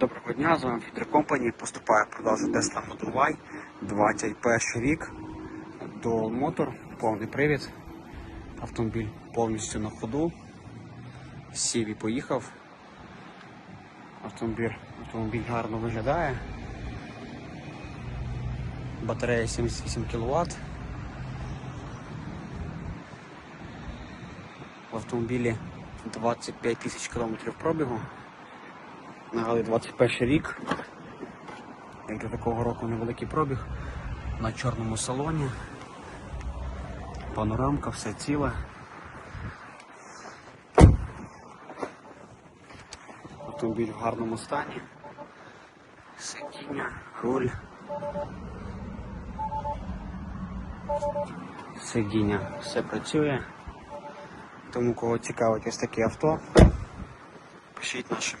Доброго дня, з вами Фідер Компані. Поступає в продажу Tesla Model Y 21 рік. До мотор, повний привід. Автомобіль повністю на ходу. Сів і поїхав. Автомобіль, автомобіль гарно виглядає. Батарея 78 кВт. В автомобілі 25 тисяч кілометрів пробігу. Нагадую, 21 рік. Як для такого року невеликий пробіг. На чорному салоні. Панорамка, все ціле. Автомобіль в гарному стані. Сидіння, руль. Сидіння, все працює. Тому кого цікавить ось таке авто, пишіть нашим